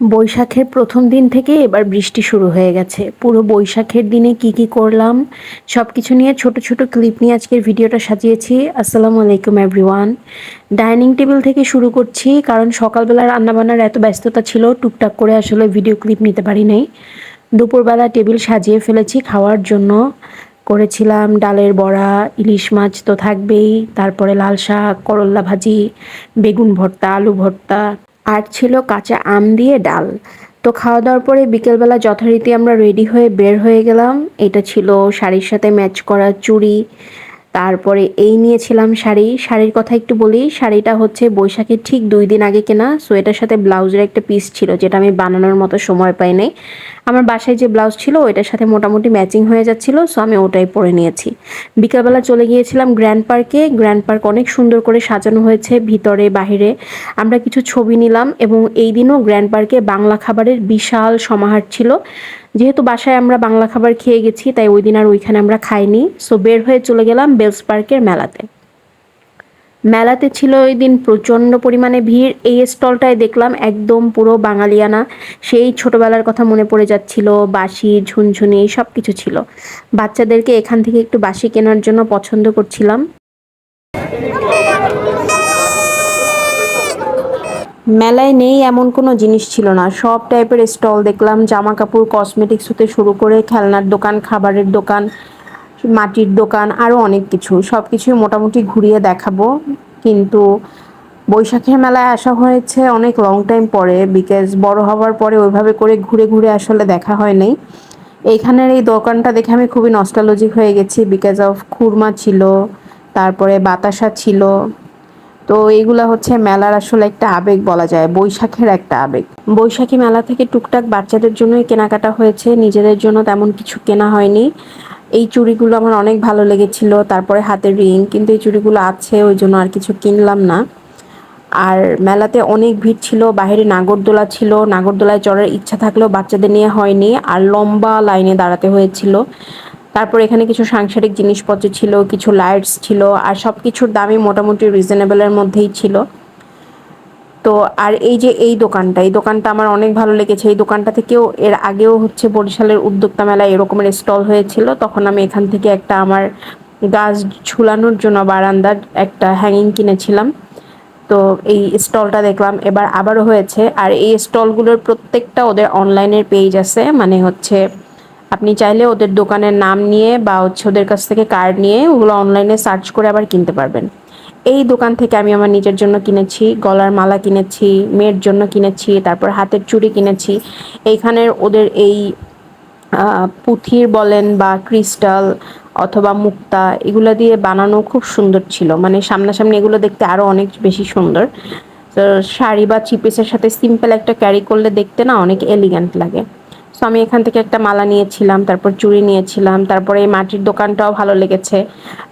বৈশাখের প্রথম দিন থেকে এবার বৃষ্টি শুরু হয়ে গেছে। পুরো বৈশাখের দিনে কি কি করলাম সব কিছু নিয়ে ছোট ছোট ক্লিপ নিয়ে আজকের ভিডিওটা সাজিয়েছি। আসসালামু আলাইকুম এভরিওয়ান ডাইনিং টেবিল থেকে শুরু করছি, কারণ সকালবেলা রান্নাবান্নার এত ব্যস্ততা ছিল, টুকটাক করে আসলে ভিডিও ক্লিপ নিতে পারি নাই। দুপুরবেলা টেবিল সাজিয়ে ফেলেছি, খাওয়ার জন্য করেছিলাম ডালের বড়া, ইলিশ মাছ তো থাকবেই, তারপরে লাল শাক করল্লা ভাজি, বেগুন ভর্তা, আলু ভর্তা। আর ছিল কাঁচা আম দিয়ে ডাল। তো খাওয়া দাওয়ার পরে বিকেলবেলা যথারীতি আমরা রেডি হয়ে বের হয়ে গেলাম। এটা ছিল শাড়ির সাথে ম্যাচ করা চুড়ি। তারপরে এই নিয়েছিলাম শাড়ি। শাড়ির কথা একটু বলি, শাড়িটা হচ্ছে বৈশাখের ঠিক দুই দিন আগে কেনা। সো এটার সাথে ব্লাউজের একটা পিস ছিল, যেটা আমি বানানোর মতো সময় পাই নাই। আমার বাসায় যে ব্লাউজ ছিল, ওইটার সাথে মোটামুটি ম্যাচিং হয়ে যাচ্ছিল সো আমি ওটাই পরে নিয়েছি। বিকালবেলা চলে গিয়েছিলাম গ্র্যান্ড পার্কে গ্র্যান্ড পার্ক অনেক সুন্দর করে সাজানো হয়েছে ভিতরে, বাহিরে। আমরা কিছু ছবি নিলাম এবং এই দিনও গ্র্যান্ড পার্কে বাংলা খাবারের বিশাল সমাহার ছিল। যেহেতু বাসায় আমরা বাংলা খাবার খেয়ে গেছি, তাই ওই দিন আর ওইখানে আমরা খাইনি। সো বের হয়ে চলে গেলাম বেলস পার্কের মেলাতে। মেলাতে ছিল ওই দিন প্রচণ্ড পরিমাণে ভিড়। এই স্টলটায় দেখলাম একদম পুরো বাঙালিয়ানা। সেই ছোটবেলার কথা মনে পড়ে যাচ্ছিল, বাঁশি, ঝুনঝুনি সব কিছু ছিল। বাচ্চাদেরকে এখান থেকে একটু বাঁশি কেনার জন্য পছন্দ করছিলাম। মেলায় নেই এমন কোনো জিনিস ছিল না। সব টাইপের স্টল দেখলাম জামা কাপড় কসমেটিক্স হতে শুরু করে খেলনার দোকান, খাবারের দোকান, মাটির দোকান আরও অনেক কিছু। সব কিছুই মোটামুটি ঘুরিয়ে দেখাবো। কিন্তু বৈশাখের মেলায় আসা হয়েছে অনেক লং টাইম পরে বিকজ বড় হওয়ার পরে ওইভাবে করে ঘুরে ঘুরে আসলে দেখা হয়নি এইখানের এই দোকানটা দেখে আমি খুবই নস্টালজিক হয়ে গেছি বিকজ অফ খুরমা ছিল, তারপরে বাতাসা ছিল তো এইগুলা হচ্ছে মেলার আসলে একটা আবেগ বলা যায়, বৈশাখের একটা আবেগ। বৈশাখী মেলা থেকে টুকটাক বাচ্চাদের জন্যই কেনাকাটা হয়েছে, নিজেদের জন্য তেমন কিছু কেনা হয়নি। এই চুড়িগুলো আমার অনেক ভালো লেগেছিল, তারপরে হাতের রিং, কিন্তু এই চুড়িগুলো আছে, ওই জন্য আর কিছু কিনলাম না। আর মেলাতে অনেক ভিড় ছিল, বাইরে নাগরদোলা ছিল, নাগরদোলায় চড়ার ইচ্ছা থাকলেও বাচ্চাদের নিয়ে হয়নি, আর লম্বা লাইনে দাঁড়াতে হয়েছিল। তারপর এখানে কিছু সাংসারিক জিনিসপত্র ছিল, কিছু লাইটস ছিল, আর সব কিছুর দামই মোটামুটি রিজনেবলের মধ্যেই ছিল। তো আর এই যে এই দোকানটা এই দোকানটা আমার অনেক ভালো লেগেছে। এই দোকানটা থেকেও এর আগেও হচ্ছে বরিশালের উদ্যোক্তা মেলায় এরকমের স্টল হয়েছিল। তখন আমি এখান থেকে একটা আমার গাছ ঝুলানোর জন্য বারান্দার একটা হ্যাঙ্গিং কিনেছিলাম। তো এই স্টলটা দেখলাম। এবার আবারও হয়েছে। আর এই স্টলগুলোর প্রত্যেকটা ওদের অনলাইনের পেজ আছে। মানে হচ্ছে আপনি চাইলে ওদের দোকানের নাম নিয়ে বা হচ্ছে ওদের কাছ থেকে কার্ড নিয়ে ওগুলো অনলাইনে সার্চ করে আবার কিনতে পারবেন। এই দোকান থেকে আমি আমার নিজের জন্য কিনেছি, গলার মালা কিনেছি, মেয়ের জন্য কিনেছি, তারপর হাতের চুড়ি কিনেছি। এইখানের ওদের এই পুঁথির বলেন বা ক্রিস্টাল অথবা মুক্তা এগুলো দিয়ে বানানো খুব সুন্দর ছিল। মানে সামনাসামনি এগুলো দেখতে আরও অনেক বেশি সুন্দর। তো শাড়ি বা চিপিসের সাথে সিম্পল একটা ক্যারি করলে দেখতে না অনেক এলিগ্যান্ট লাগে। সো আমি এখান থেকে একটা মালা নিয়েছিলাম, তারপর চুড়ি নিয়েছিলাম, তারপরে এই মাটির দোকানটাও ভালো লেগেছে।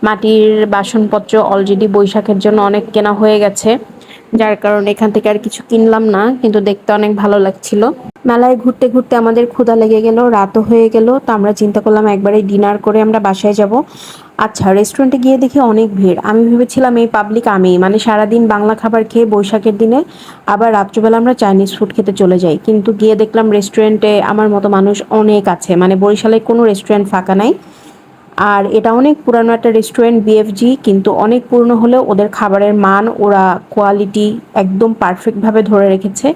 মাটির বাসনপত্র অলরেডি বৈশাখের জন্য অনেক কেনা হয়ে গেছে। যার কারণে এখান থেকে আর কিছু কিনলাম না, কিন্তু দেখতে অনেক ভালো লাগছিল। মেলায় ঘুরতে ঘুরতে আমাদের ক্ষুধা লেগে গেল, রাতও হয়ে গেল, তো আমরা চিন্তা করলাম একবারে ডিনার করে আমরা বাসায় যাব। আচ্ছা রেস্টুরেন্টে গিয়ে দেখি অনেক ভিড়। আমি ভেবেছিলাম এই পাবলিক আমি মানে সারাদিন বাংলা খাবার খেয়ে বৈশাখের দিনে আবার রাত্রিবেলা আমরা চাইনিজ ফুড খেতে চলে যাই। কিন্তু গিয়ে দেখলাম রেস্টুরেন্টে আমার মতো মানুষ অনেক আছে মানে বরিশালে কোনো রেস্টুরেন্ট ফাঁকা নাই। আর এটা অনেক পুরানো একটা রেস্টুরেন্ট বিএফজি কিন্তু অনেক পুরনো হলেও ওদের খাবারের মান, ওরা কোয়ালিটি একদম পারফেক্টভাবে ধরে রেখেছে,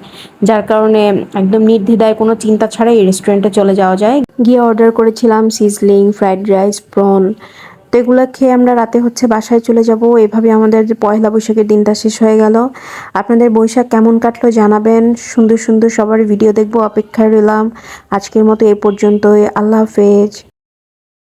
যার কারণে একদম নির্দ্বিধায় কোনো চিন্তা ছাড়াই এই রেস্টুরেন্টে চলে যাওয়া যায়। গিয়ে অর্ডার করেছিলাম সিজলিং ফ্রাইড রাইস প্রন তো এগুলো খেয়ে আমরা রাতে হচ্ছে বাসায় চলে যাব। এভাবে আমাদের পয়লা বৈশাখের দিনটা শেষ হয়ে গেল। আপনাদের বৈশাখ কেমন কাটলো জানাবেন। সুন্দর সুন্দর সবার ভিডিও দেখব। অপেক্ষায় রইলাম। আজকের মতো এ পর্যন্তই। আল্লাহ হাফেজ।